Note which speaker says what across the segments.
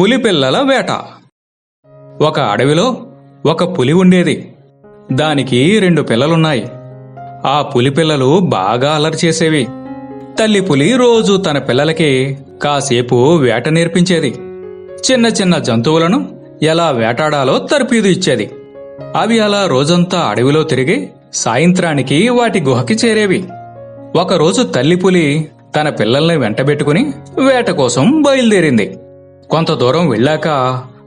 Speaker 1: పులిపిల్లల వేట. ఒక అడవిలో ఒక పులి ఉండేది. దానికి రెండు పిల్లలున్నాయి. ఆ పులి పిల్లలు బాగా అల్లరి చేసేవి. తల్లి పులి రోజు తన పిల్లలకి కాసేపు వేట నేర్పించేది. చిన్న చిన్న జంతువులను ఎలా వేటాడాలో తర్పీదు ఇచ్చేది. అవి అలా రోజంతా అడవిలో తిరిగి సాయంత్రానికి వాటి గుహకి చేరేవి. ఒకరోజు తల్లి పులి తన పిల్లల్ని వెంటబెట్టుకుని వేట కోసం బయలుదేరింది. కొంత దూరం వెళ్ళాక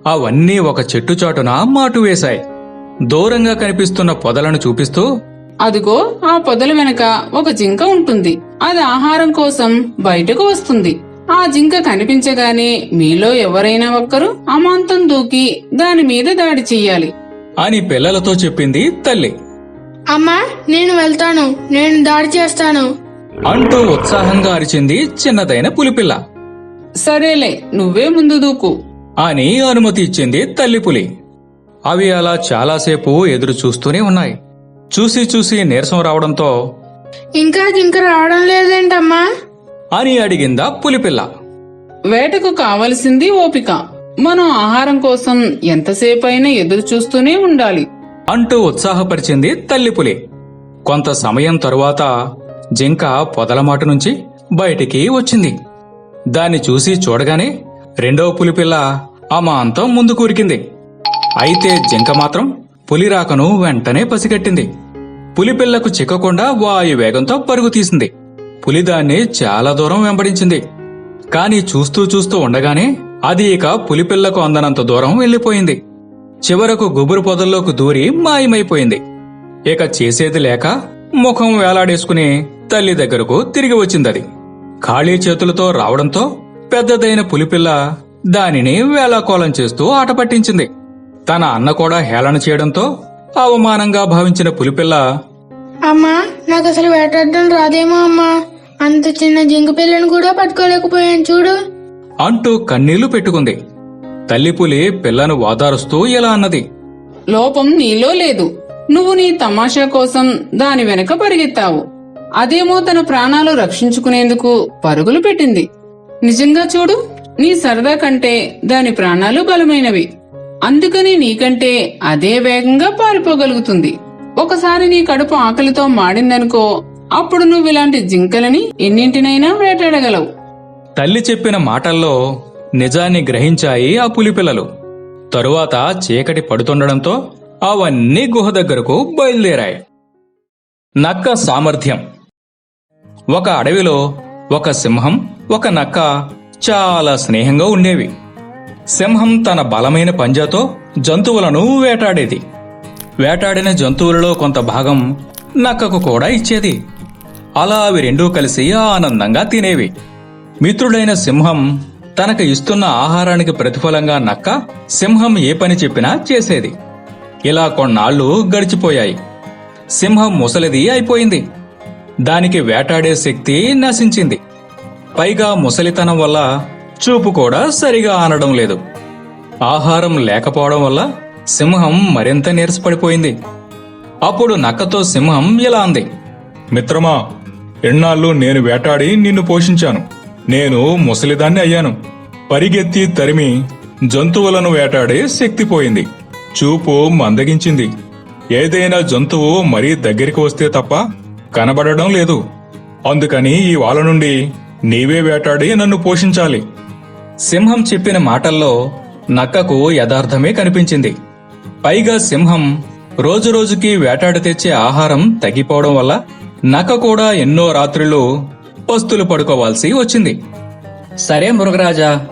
Speaker 1: అవన్నీ ఒక చెట్టు చాటున మాటు వేశాయి. దూరంగా కనిపిస్తున్న పొదలను చూపిస్తూ
Speaker 2: అదిగో ఆ పొదల వెనక ఒక జింక ఉంటుంది. అది ఆహారం కోసం బయటకు వస్తుంది. ఆ జింక కనిపించగానే మీలో ఎవరైనా ఒక్కరు అమాంతం దూకి దాని మీద దాడి చెయ్యాలి.
Speaker 1: అని పిల్లలతో చెప్పింది తల్లి.
Speaker 3: అమ్మా నేను వెళ్తాను. నేను దాడి చేస్తాను.
Speaker 1: అంటూ ఉత్సాహంగా అరిచింది చిన్నదైన పులిపిల్ల.
Speaker 2: సరేలే నువ్వే ముందు దూకు.
Speaker 1: అని అనుమతి ఇచ్చింది తల్లి పులి. అవి అలా చాలాసేపు ఎదురు చూస్తూనే ఉన్నాయి. చూసి చూసి నీరసం రావడంతో
Speaker 3: ఇంకా జింక రావడం లేదేంటమ్మా?
Speaker 1: అని అడిగిందా పులిపిల్ల
Speaker 2: వేటకు కావలసింది ఓపిక. మనం ఆహారం కోసం ఎంతసేపైనా ఎదురు చూస్తూనే ఉండాలి.
Speaker 1: అంటూ ఉత్సాహపరిచింది తల్లిపులి కొంత సమయం తరువాత జింక పొదలమాటు నుంచి బయటికి వచ్చింది. దాన్ని చూసి చూడగానే రెండవ పులిపిల్ల అమాంతం ముందు కూరికింది. అయితే జింక మాత్రం పులిరాకను వెంటనే పసిగట్టింది. పులిపిల్లకు చిక్కకుండా వాయు వేగంతో పరుగు తీసింది. పులిదాన్ని చాలా దూరం వెంబడించింది. కాని చూస్తూ చూస్తూ ఉండగానే అది ఇక పులిపిల్లకు అందనంత దూరం వెళ్ళిపోయింది చివరకు గుబురు పొదల్లోకి దూరి మాయమైపోయింది. ఇక చేసేది లేక ముఖం వేలాడేసుకుని తల్లి దగ్గరకు తిరిగి వచ్చిందది. ఖాళీ చేతులతో రావడంతో పెద్దదైన పులిపిల్ల దానిని వేలాకోలం చేస్తూ ఆట పట్టించింది. తన అన్న కూడా హేళన చేయడంతో అవమానంగా భావించిన పులిపిల్ల
Speaker 3: అమ్మా నాకు అసలు వేటాడడం రాదేమో అమ్మా. అంత చిన్న జింక పిల్లని కూడా పట్టుకోలేకపోయాను చూడు.
Speaker 1: అంటూ కన్నీళ్ళు పెట్టుకుంది. తల్లిపులి పిల్లను వాదారుస్తూ ఇలా అన్నది?
Speaker 2: లోపం నీలో లేదు. నువ్వు నీ తమాషా కోసం దాని వెనక పరిగెత్తావు. అదేమో తన ప్రాణాలు రక్షించుకునేందుకు పరుగులు పెట్టింది. నిజంగా చూడు నీ సరదా కంటే దాని ప్రాణాలు బలమైనవి. అందుకని నీకంటే అదే వేగంగా పారిపోగలుగుతుంది. ఒకసారి నీ కడుపు ఆకలితో మాడిందనుకో అప్పుడు నువ్వు ఇలాంటి జింకలని ఎన్నింటినైనా వేటాడగలవు.
Speaker 1: తల్లి చెప్పిన మాటల్లో నిజాన్ని గ్రహించాయి ఆ పులిపిల్లలు తరువాత చీకటి పడుతుండడంతో అవన్నీ గుహ దగ్గరకు బయలుదేరాయి. నక్క సామర్థ్యం. ఒక అడవిలో ఒక సింహం ఒక నక్క చాలా స్నేహంగా ఉండేవి. సింహం తన బలమైన పంజాతో జంతువులను వేటాడేది. వేటాడిన జంతువులలో కొంత భాగం నక్కకు కూడా ఇచ్చేది. అలా అవి రెండూ కలిసి ఆనందంగా తినేవి. మిత్రుడైన సింహం తనకు ఇస్తున్న ఆహారానికి ప్రతిఫలంగా నక్క సింహం ఏ పని చెప్పినా చేసేది. ఇలా కొన్నాళ్ళు గడిచిపోయాయి. సింహం ముసలిది అయిపోయింది. దానికి వేటాడే శక్తి నశించింది. పైగా ముసలితనం వల్ల చూపు కూడా సరిగా ఆనడం లేదు. ఆహారం లేకపోవడం వల్ల సింహం మరింత నీరసపడిపోయింది. అప్పుడు నక్కతో సింహం ఇలా అంది.
Speaker 4: మిత్రమా ఎన్నాళ్ళు నేను వేటాడి నిన్ను పోషించాను. నేను ముసలిదాన్ని అయ్యాను. పరిగెత్తి తరిమి జంతువులను వేటాడే శక్తి పోయింది. చూపు మందగించింది. ఏదైనా జంతువు మరీ దగ్గరికి వస్తే తప్ప కనబడడం లేదు. అందుకని ఈ వాళ్ళ నుండి నీవే వేటాడి నన్ను పోషించాలి.
Speaker 1: సింహం చెప్పిన మాటల్లో నక్కకు యథార్థమే కనిపించింది. పైగా సింహం రోజురోజుకి వేటాడి తెచ్చే ఆహారం తగ్గిపోవడం వల్ల నక్క కూడా ఎన్నో రాత్రులు పస్తులు పడుకోవాల్సి వచ్చింది.
Speaker 5: సరే మృగరాజా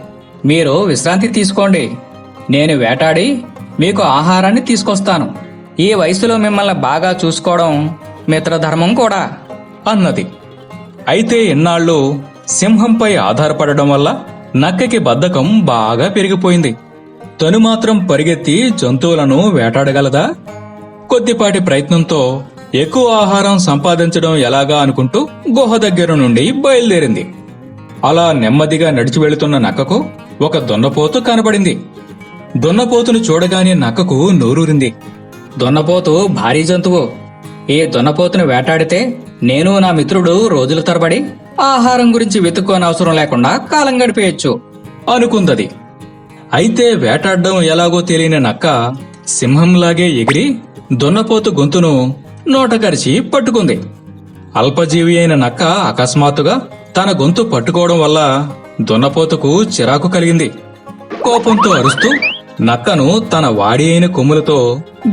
Speaker 5: మీరు విశ్రాంతి తీసుకోండి. నేను వేటాడి మీకు ఆహారాన్ని తీసుకొస్తాను. ఈ వయసులో మిమ్మల్ని బాగా చూసుకోవడం మిత్రధర్మం కూడా
Speaker 1: అన్నది. అయితే ఇన్నాళ్ళు సింహంపై ఆధారపడడం వల్ల నక్కకి బద్ధకం బాగా పెరిగిపోయింది. తను మాత్రం పరిగెత్తి జంతువులను వేటాడగలదా? కొద్దిపాటి ప్రయత్నంతో ఎక్కువ ఆహారం సంపాదించడం ఎలాగా అనుకుంటూ గుహ దగ్గర నుండి బయలుదేరింది. అలా నెమ్మదిగా నడిచి వెళుతున్న నక్కకు ఒక దొన్నపోతు కనబడింది. దొన్నపోతును చూడగానే నక్కకు నోరూరింది.
Speaker 5: దొన్నపోతు భారీ జంతువు. ఈ దున్నపోతును వేటాడితే నేను నా మిత్రుడు రోజుల తరబడి ఆహారం గురించి వెతుక్కోనవసరం లేకుండా కాలం గడిపేయచ్చు
Speaker 1: అనుకుందది. అయితే వేటాడడం ఎలాగో తెలియని నక్క సింహంలాగే ఎగిరి దున్నపోతు గొంతును నోటకరిచి పట్టుకుంది. అల్పజీవి అయిన నక్క అకస్మాత్తుగా తన గొంతు పట్టుకోవడం వల్ల దున్నపోతుకు చిరాకు కలిగింది. కోపంతో అరుస్తూ నక్కను తన వాడి అయిన కొమ్ములతో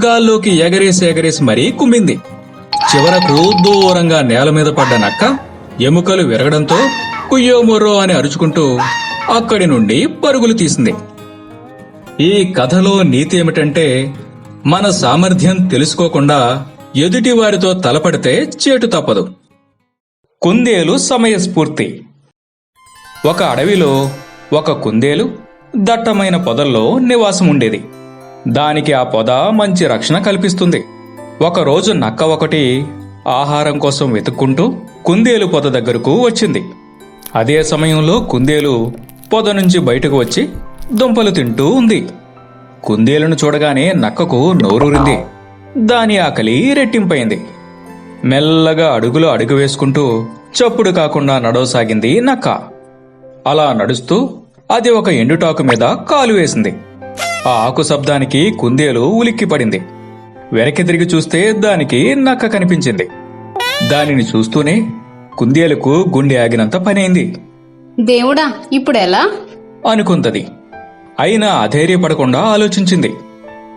Speaker 1: గాల్లోకి ఎగరేసి ఎగరేసి మరీ కుమ్మింది. చివరకు దూరంగా నేల మీద పడ్డ నక్క ఎముకలు విరగడంతో కుయ్యో మొర్రో అని అరుచుకుంటూ అక్కడి నుండి పరుగులు తీసింది. ఈ కథలో నీతి ఏమిటంటే మన సామర్థ్యం తెలుసుకోకుండా ఎదుటి వారితో తలపడితే చేటు తప్పదు. కుందేలు సమయస్ఫూర్తి. ఒక అడవిలో ఒక కుందేలు దట్టమైన పొదల్లో నివాసం ఉండేది దానికి ఆ పొద మంచి రక్షణ కల్పిస్తుంది. ఒకరోజు నక్క ఒకటి ఆహారం కోసం వెతుక్కుంటూ కుందేలు పొద దగ్గరకు వచ్చింది. అదే సమయంలో కుందేలు పొద నుంచి బయటకు వచ్చి దుంపలు తింటూ ఉంది. కుందేలును చూడగానే నక్కకు నోరూరింది. దాని ఆకలి రెట్టింపైంది. మెల్లగా అడుగులో అడుగు వేసుకుంటూ చప్పుడు కాకుండా నడవసాగింది నక్క. అలా నడుస్తూ అది ఒక ఎండుటాకు మీద కాలు వేసింది. ఆ ఆకు శబ్దానికి కుందేలు ఉలిక్కిపడింది. వెనక్కి తిరిగి చూస్తే దానికి నక్క కనిపించింది. దానిని చూస్తూనే కుందేలుకు గుండె ఆగినంత పనైంది.
Speaker 6: దేవుడా ఇప్పుడెలా
Speaker 1: అనుకుంటది. అయినా అధైర్యపడకుండా ఆలోచించింది.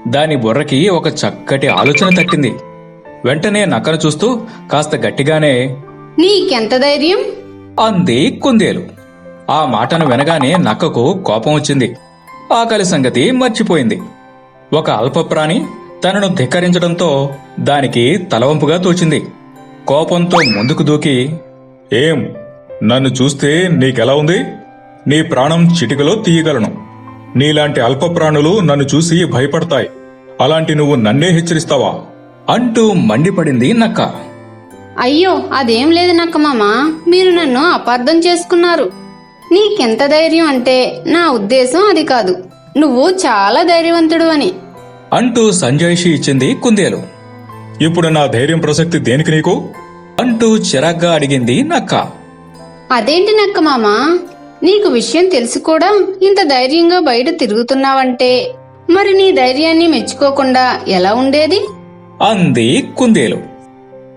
Speaker 1: దాని బుర్రకి ఒక చక్కటి ఆలోచన తట్టింది. వెంటనే నక్కను చూస్తూ కాస్త గట్టిగానే
Speaker 6: నీకెంత ధైర్యం?
Speaker 1: అంది కుందేలు. ఆ మాటను వినగానే నక్కకు కోపం వచ్చింది. ఆకలి సంగతి మర్చిపోయింది. ఒక అల్పప్రాణి తనను ధిక్కరించడంతో దానికి తలవంపుగా తోచింది. కోపంతో ముందుకు దూకి
Speaker 4: ఏం నన్ను చూస్తే నీకెలా ఉంది? నీ ప్రాణం చిటికలో తీయగలను. నీలాంటి అల్ప ప్రాణులు నన్ను చూసి భయపడతాయి. అలాంటి నువ్వు నన్నే హెచ్చరిస్తావా?
Speaker 1: అంటూ మండిపడింది నక్క.
Speaker 6: అయ్యో అదేం లేదు నక్క నక్కమామ మీరు నన్ను అపార్థం చేసుకున్నారు. నీకెంత ధైర్యం అంటే నా ఉద్దేశం అది కాదు. నువ్వు చాలా ధైర్యవంతుడు అని.
Speaker 1: అంటూ సంజాయిషి ఇచ్చింది కుందేలు.
Speaker 4: ఇప్పుడు నా ధైర్యం ప్రసక్తి దేనికి నీకు?
Speaker 1: అంటూ చిరాగ్గా అడిగింది నక్క.
Speaker 6: అదేంటి నక్కమామ నీకు విషయం తెలిసి కూడా ఇంత ధైర్యంగా బయట తిరుగుతున్నావంటే. మరి నీ ధైర్యాన్ని మెచ్చుకోకుండా ఎలా ఉండేది?
Speaker 1: అంది కుందేలు.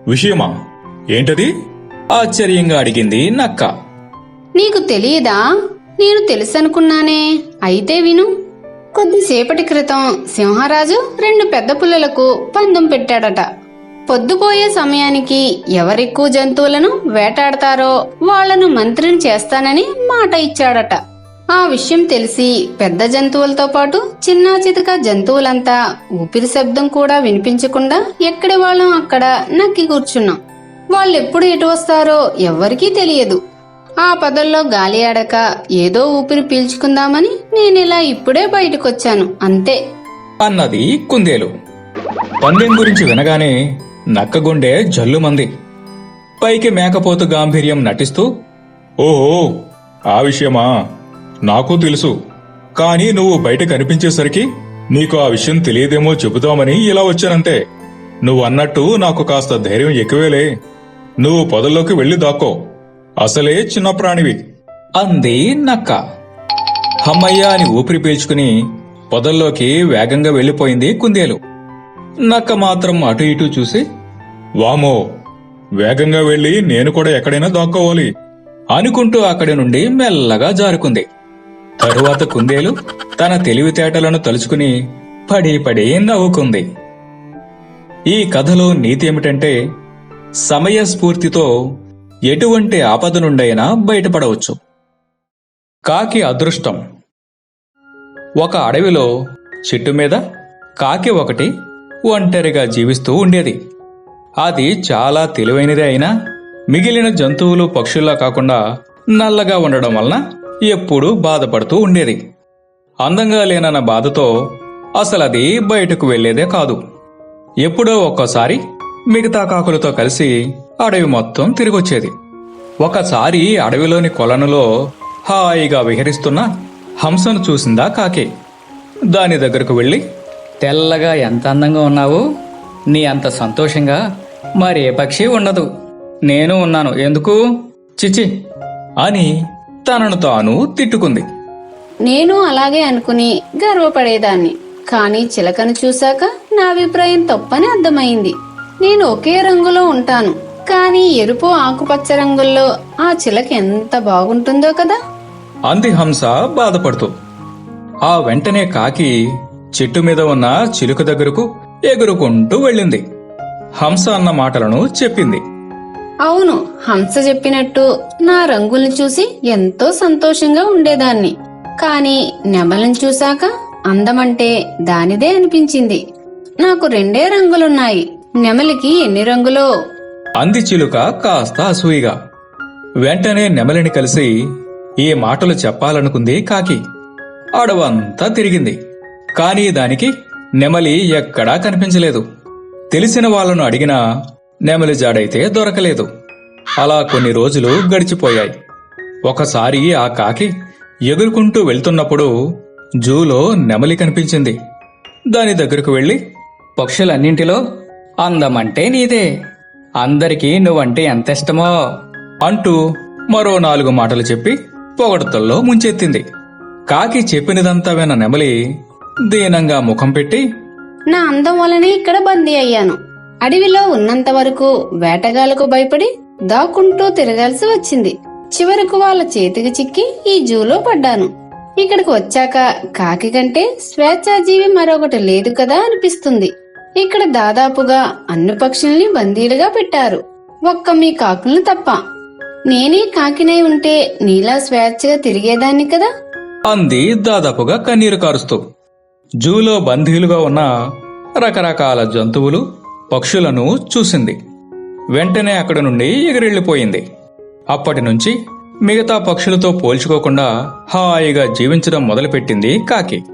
Speaker 4: విషయమా? ఏంటది?
Speaker 1: ఆశ్చర్యంగా అడిగింది నక్క.
Speaker 6: నీకు తెలియదా? నేను తెలుసనుకున్నానే. అయితే విను. కొద్దిసేపటి క్రితం సింహరాజు రెండు పెద్ద పుల్లలకు పందెం పెట్టాడట. పొద్దుపోయే సమయానికి ఎవరెక్కువ జంతువులను వేటాడతారో వాళ్ళను మంత్రిని చేస్తానని మాట ఇచ్చాడట. ఆ విషయం తెలిసి పెద్ద జంతువులతో పాటు చిన్నా చితక జంతువులంతా ఊపిరి శబ్దం కూడా వినిపించకుండా ఎక్కడి వాళ్ళం అక్కడ నక్కి కూర్చున్నాం. వాళ్ళెప్పుడు ఎటు వస్తారో ఎవ్వరికీ తెలియదు. ఆ పదల్లో గాలి ఆడక ఏదో ఊపిరి పీల్చుకుందామని నేనిలా ఇప్పుడే బయటకొచ్చాను అంతే.
Speaker 1: అన్నది కుందేలు. పందెం గురించి వినగానే నక్కగుండే జల్లుమంది. పైకి మేకపోతు గాంభీర్యం నటిస్తూ
Speaker 4: ఓహో ఆ విషయమా? నాకు తెలుసు. కానీ నువ్వు బయట కనిపించేసరికి నీకు ఆ విషయం తెలియదేమో చెబుదామని ఇలా వచ్చానంతే. నువ్వు అన్నట్టు నాకు కాస్త ధైర్యం ఎక్కువేలే. నువ్వు పొదల్లోకి వెళ్ళి దాక్కో. అసలే చిన్న ప్రాణివి.
Speaker 1: అంది నక్క. హమ్మయ్య అని ఊపిరి పీల్చుకుని పొదల్లోకి వేగంగా వెళ్ళిపోయింది కుందేలు. నక్క మాత్రం అటు ఇటు చూసి
Speaker 4: వామో వేగంగా వెళ్ళి నేను కూడా ఎక్కడైనా దాక్కోవాలి
Speaker 1: అనుకుంటూ అక్కడి నుండి మెల్లగా జారుకుంది. తరువాత కుందేలు తన తెలివితేటలను తలుచుకుని పడి పడి నవ్వుకుంది. ఈ కథలో నీతి ఏమిటంటే సమయస్ఫూర్తితో ఎటువంటి ఆపద నుండైనా బయటపడవచ్చు. కాకి అదృష్టం. ఒక అడవిలో చెట్టు మీద కాకి ఒకటి ఒంటరిగా జీవిస్తూ ఉండేది. అది చాలా తెలివైనదే అయినా మిగిలిన జంతువులు పక్షుల్లా కాకుండా నల్లగా ఉండడం వలన ఎప్పుడూ బాధపడుతూ ఉండేది. అందంగా లేనన్న బాధతో అసలు అది బయటకు వెళ్ళేదే కాదు. ఎప్పుడో ఒక్కోసారి మిగతా కాకులతో కలిసి అడవి మొత్తం తిరిగొచ్చేది. ఒకసారి అడవిలోని కొలనులో హాయిగా విహరిస్తున్న హంసను చూసిందా కాకి. దాని దగ్గరకు వెళ్ళి
Speaker 5: తెల్లగా ఎంత అందంగా ఉన్నావు? నీ అంత సంతోషంగా మరే పక్షి ఉండదు. నేను ఉన్నాను. ఎందుకు? చిచి
Speaker 1: అని తనను తాను తిట్టుకుంది.
Speaker 6: నేను అలాగే అనుకుని గర్వపడేదాన్ని. కానీ చిలకను చూశాక నా అభిప్రాయం తప్పని అర్థమైంది. నేను ఒకే రంగులో ఉంటాను. కానీ ఎరుపు ఆకుపచ్చ రంగుల్లో ఆ చిలక ఎంత బాగుంటుందో కదా.
Speaker 1: అంది హంస బాధపడుతూ. ఆ వెంటనే కాకి చెట్టు మీద ఉన్న చిలుక దగ్గరకు ఎగురుకుంటూ వెళ్ళింది. హంస అన్న మాటలను చెప్పింది.
Speaker 6: అవును హంస చెప్పినట్టు నా రంగుల్ని చూసి ఎంతో సంతోషంగా ఉండేదాన్ని. కాని నెమలిని చూశాక అందమంటే దానిదే అనిపించింది. నాకు రెండే రంగులున్నాయి. నెమలికి ఎన్ని రంగులో
Speaker 1: అంది చిలుక కాస్త అసూయిగా. వెంటనే నెమలిని కలిసి ఈ మాటలు చెప్పాలనుకుంది కాకి? అడవంతా తిరిగింది. కానీ దానికి నెమలి ఎక్కడా కనిపించలేదు. తెలిసిన వాళ్ళను అడిగినా నెమలి జాడైతే దొరకలేదు. అలా కొన్ని రోజులు గడిచిపోయాయి. ఒకసారి ఆ కాకి ఎగురుకుంటూ వెళ్తున్నప్పుడు జూలో నెమలి కనిపించింది. దాని దగ్గరకు వెళ్ళి
Speaker 5: పక్షులన్నింటిలో అందమంటే నీదే. అందరికీ నువ్వంటే ఎంత ఇష్టమో
Speaker 1: అంటూ మరో నాలుగు మాటలు చెప్పి పొగడతల్లో ముంచెత్తింది. కాకి చెప్పినదంతా విన్న నెమలి దీనంగా ముఖం పెట్టి
Speaker 6: నా అందం వలనే ఇక్కడ బందీ అయ్యాను. అడవిలో ఉన్నంత వరకు వేటగాళ్ళకు భయపడి దాక్కుంటూ తిరగాల్సి వచ్చింది. చివరకు వాళ్ళ చేతికి చిక్కి ఈ జూలో పడ్డాను. ఇక్కడికి వచ్చాక కాకి కంటే స్వేచ్ఛాజీవి మరొకటి లేదు కదా అనిపిస్తుంది. ఇక్కడ దాదాపుగా అన్ని పక్షుల్ని బందీలుగా పెట్టారు. ఒక్క మీ కాకులను తప్ప. నేనే కాకినై ఉంటే నీలా స్వేచ్ఛగా తిరిగేదాన్ని కదా?
Speaker 1: అంది దాదాపుగా కన్నీరు కారుస్తూ. జూలో బందీలుగా ఉన్న రకరకాల జంతువులు పక్షులను చూసింది. వెంటనే అక్కడి నుండి ఎగిరెళ్ళిపోయింది. అప్పటి నుంచి మిగతా పక్షులతో పోల్చుకోకుండా హాయిగా జీవించడం మొదలుపెట్టింది కాకి.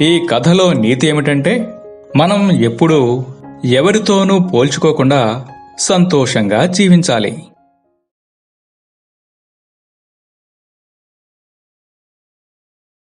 Speaker 1: ఈ కథలో నీతి ఏమిటంటే మనం ఎప్పుడూ ఎవరితోనూ పోల్చుకోకుండా సంతోషంగా జీవించాలి.